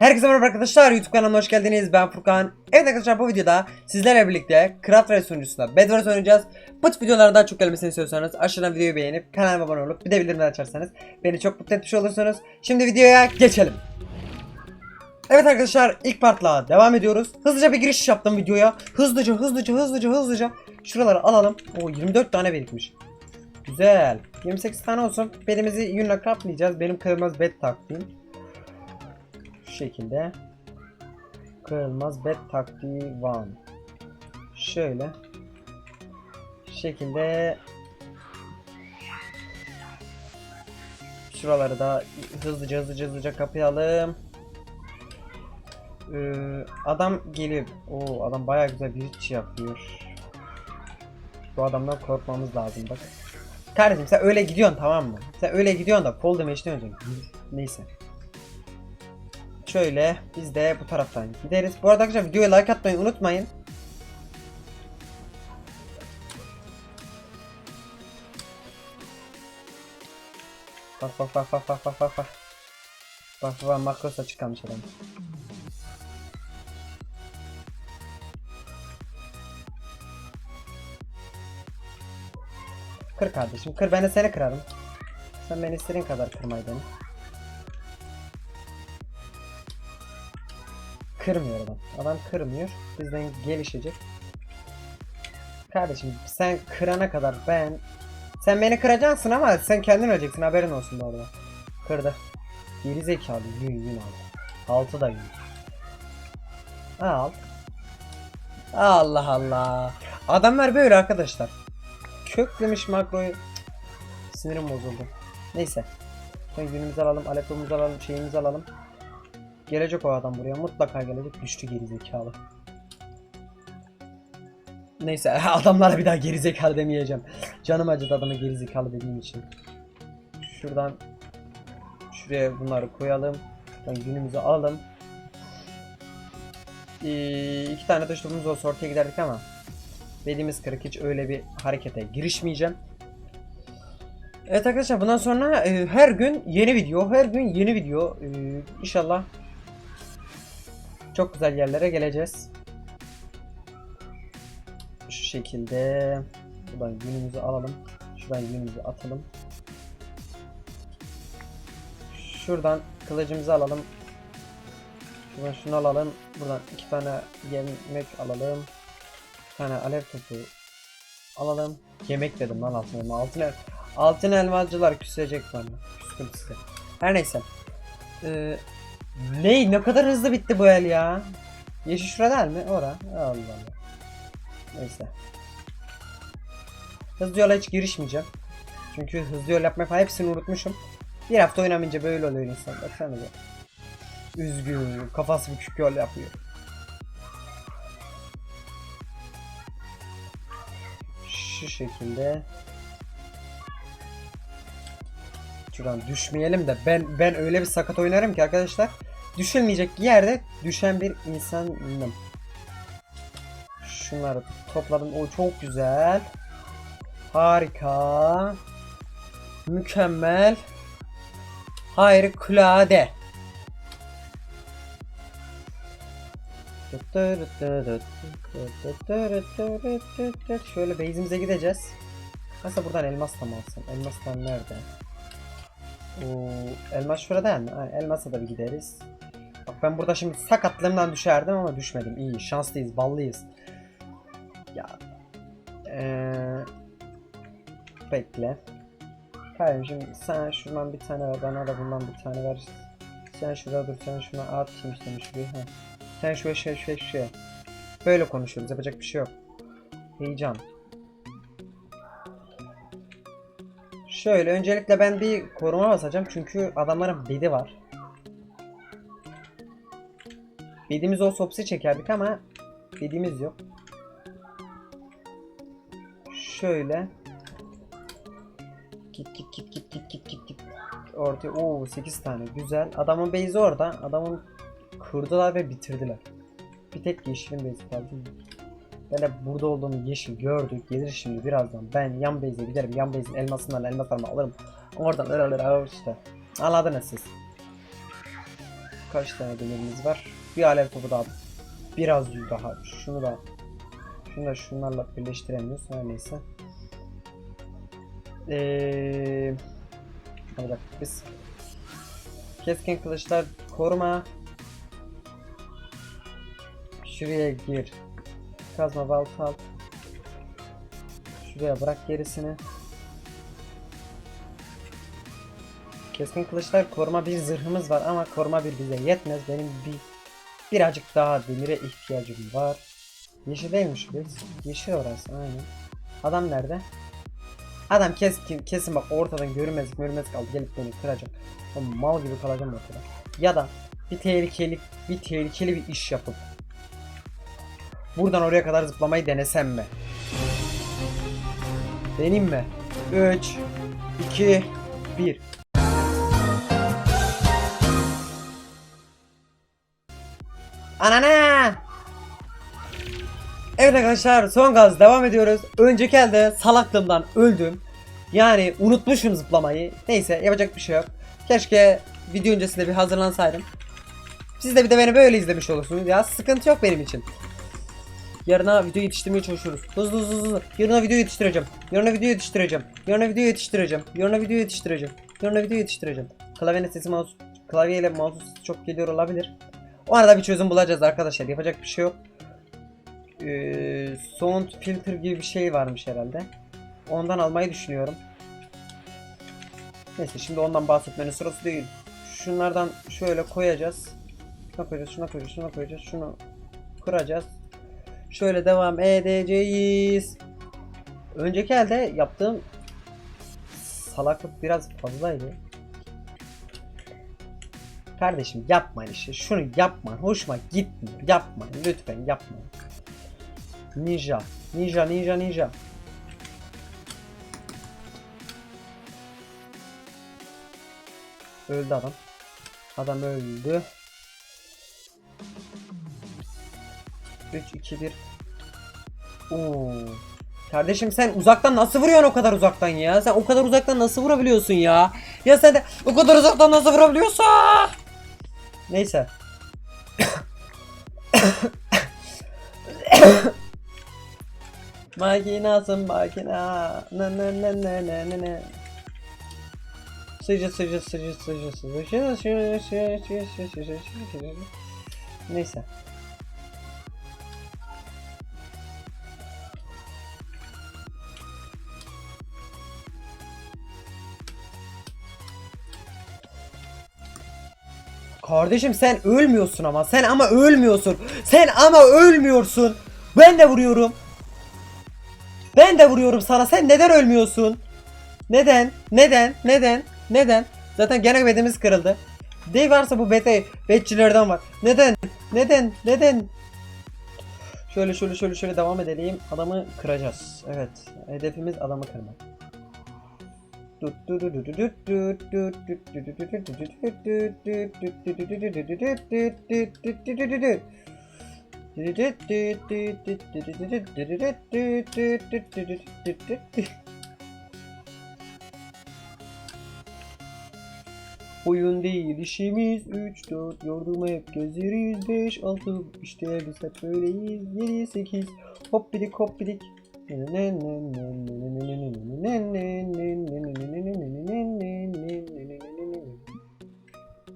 Herkese merhaba arkadaşlar YouTube kanalına hoş geldiniz. Ben Furkan. Evet arkadaşlar bu videoda sizlerle birlikte Craft Race sunucusunda Bedwars oynayacağız. Bu tip videoların daha çok gelmesini istiyorsanız aşağıdan videoyu beğenip kanalıma abone olup bir de bildirimleri açarsanız Beni çok mutlu etmiş olursunuz. Şimdi videoya geçelim. Evet arkadaşlar ilk partla devam ediyoruz. Hızlıca bir giriş yaptım videoya. Hızlıca hızlıca hızlıca hızlıca. Şuraları alalım. Oo 24 tane birikmiş. Güzel. 28 tane olsun. Belimizi yünle kaplayacağız Benim kırmızı bed taktiğim şekilde kırılmaz bed taktiği var. Şöyle şekilde şuraları da hızlıca hızlıca hızlıca kapayalım. Ee, adam geliyor. Oo adam bayağı güzel bir iş yapıyor. Bu adamdan korkmamız lazım bak. Kardeşim sen öyle gidiyorsun tamam mı? Sen öyle gidiyorsun da fall damage'den öleceksin. Neyse. Şöyle biz de bu taraftan gideriz. Bu arada arkadaşlar videoya like atmayı unutmayın. Bak bak bak bak bak bak bak bak. Bak bak makrosa çıkarmış adam. Kır kardeşim kır ben de seni kırarım. Sen beni istediğin kadar kırmayı dene. Kırmıyor adam. Adam kırmıyor. Bizden gelişecek. Kardeşim sen kırana kadar ben... Sen beni kıracaksın ama sen kendin öleceksin haberin olsun bu arada. Kırdı. Geri zekalı yün yün aldı. Altı da yün. Al. Allah Allah. Adamlar böyle arkadaşlar. Köklemiş makroyu. Sinirim bozuldu. Neyse. Sonra yünümüzü alalım, alepimizi alalım, şeyimizi alalım. Gelecek o adam buraya. Mutlaka gelecek. Düştü gerizekalı. Neyse adamlara bir daha gerizekalı demeyeceğim. Canım acıdı adama gerizekalı dediğim için. Şuradan şuraya bunları koyalım. Şuradan günümüzü alalım. Ee, iki tane taş topumuz olsa ortaya giderdik ama belimiz kırık hiç öyle bir harekete girişmeyeceğim. Evet arkadaşlar bundan sonra e, her gün yeni video, her gün yeni video. E, inşallah çok güzel yerlere geleceğiz. Şu şekilde buradan yünümüzü alalım. Şuradan yünümüzü atalım. Şuradan kılıcımızı alalım. Şuradan şunu alalım. Buradan iki tane yemek alalım. Bir tane alev topu alalım. Yemek dedim lan altın Altın, el altın elmacılar küsecek bana. Küskün. Her neyse. Ee, ne ne kadar hızlı bitti bu el ya. Yeşil şurada değil mi? Ora. Allah Allah. Neyse. Hızlı yola hiç girişmeyeceğim. Çünkü hızlı yol yapmayı falan hepsini unutmuşum. Bir hafta oynamayınca böyle oluyor insan. Baksana ya. Üzgün. Kafası bükük yol yapıyor. Şu şekilde. Şuradan düşmeyelim de ben ben öyle bir sakat oynarım ki arkadaşlar. Düşülmeyecek yerde düşen bir insanım. Şunları topladım. O çok güzel. Harika. Mükemmel. Harikulade. Şöyle base'imize gideceğiz. Aslında buradan elmas da mı alsam? Elmaslar nerede? Oo, elmas şurada? Aynen, elmasa da bir gideriz. Ben burada şimdi sakatlığımdan düşerdim ama düşmedim. İyi, şanslıyız, ballıyız. Ya. Ee, bekle. Kardeşim sen şuradan bir tane ver, bana da bundan bir tane ver. Sen şurada dur, sen şuna at şimdi işte şuraya. Ha. Sen şuraya, şuraya, şuraya, şuraya. Böyle konuşuyoruz, yapacak bir şey yok. Heyecan. Şöyle öncelikle ben bir koruma basacağım çünkü adamların bedi var. Bedimiz olsa hopsi çekerdik ama bedimiz yok. Şöyle. Git git git git git git git git. Ortaya oo 8 tane güzel. Adamın base'i orada. Adamın kırdılar ve bitirdiler. Bir tek yeşilin base'i kaldı. Ben de burada olduğunu yeşil gördük. Gelir şimdi birazdan. Ben yan base'e giderim. Yan base'in elmasından elmaslarımı alırım. Oradan öyle öyle işte. Anladınız siz. kaç tane demirimiz var? Bir alev topu daha. Biraz daha. Şunu da şunu da şunlarla birleştiremiyoruz. Her neyse. Eee bak biz Keskin kılıçlar koruma Şuraya gir Kazma balta al Şuraya bırak gerisini Keskin kılıçlar koruma bir zırhımız var ama koruma bir bize yetmez. Benim bir birazcık daha demire ihtiyacım var. Yeşil değilmiş biz. Yeşil orası aynen. Adam nerede? Adam kesin kesin bak ortadan görünmez görünmez kaldı gelip beni kıracak. Ben mal gibi kalacağım ortada. Ya da bir tehlikeli bir tehlikeli bir iş yapıp buradan oraya kadar zıplamayı denesem mi? Deneyim mi? 3 2 1 Anana! Evet arkadaşlar son gaz devam ediyoruz. Önceki elde salaklığımdan öldüm. Yani unutmuşum zıplamayı. Neyse yapacak bir şey yok. Keşke video öncesinde bir hazırlansaydım. Siz de bir de beni böyle izlemiş olursunuz ya. Sıkıntı yok benim için. Yarına video yetiştirmeye çalışıyoruz. Hızlı hızlı hızlı. Yarına video yetiştireceğim. Yarına video yetiştireceğim. Yarına video yetiştireceğim. Yarına video yetiştireceğim. Yarına video yetiştireceğim. Klavyenin sesi mouse klavyeyle mouse sesi çok geliyor olabilir. O arada bir çözüm bulacağız arkadaşlar. Yapacak bir şey yok. Ee, sound filter gibi bir şey varmış herhalde. Ondan almayı düşünüyorum. Neyse şimdi ondan bahsetmenin sırası değil. Şunlardan şöyle koyacağız. Şuna koyacağız, şuna koyacağız, şuna koyacağız, şunu kıracağız. Şöyle devam edeceğiz. Önceki elde yaptığım salaklık biraz fazlaydı. Kardeşim yapmayın işte. Şunu yapma. Hoşuma gitmiyor. Yapmayın. Lütfen yapmayın. Ninja. Ninja ninja ninja. Öldü adam. Adam öldü. 3 2 1 Oo. Kardeşim sen uzaktan nasıl vuruyorsun o kadar uzaktan ya? Sen o kadar uzaktan nasıl vurabiliyorsun ya? Ya sen de o kadar uzaktan nasıl vurabiliyorsun? Neyse. Makinasın makina. Na na na na na na na. Sıcı sıcı sıcı sıcı sıcı sıcı sıcı sıcı sıcı sıcı sıcı sıcı Neyse. Kardeşim sen ölmüyorsun ama sen ama ölmüyorsun. Sen ama ölmüyorsun. Ben de vuruyorum. Ben de vuruyorum sana. Sen neden ölmüyorsun? Neden? Neden? Neden? Neden? Zaten gene bedimiz kırıldı. Değil varsa bu bete betçilerden var. Neden? Neden? Neden? Şöyle şöyle şöyle şöyle devam edelim. Adamı kıracağız. Evet. Hedefimiz adamı kırmak. Oyun değil işimiz 3 4 yorduma hep gezeriz 5 6 işte biz hep böyleyiz 7 8 hop bidik hop bidik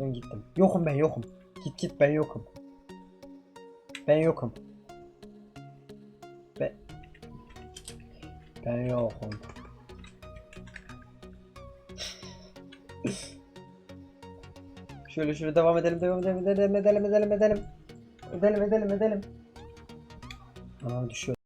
ben gittim. Yokum ben yokum. Git git ben yokum. Ben yokum. Ben, ben yokum. Şöyle şöyle devam edelim, devam edelim, edelim, edelim, edelim, edelim, edelim, edelim, edelim. Aa düşüyor.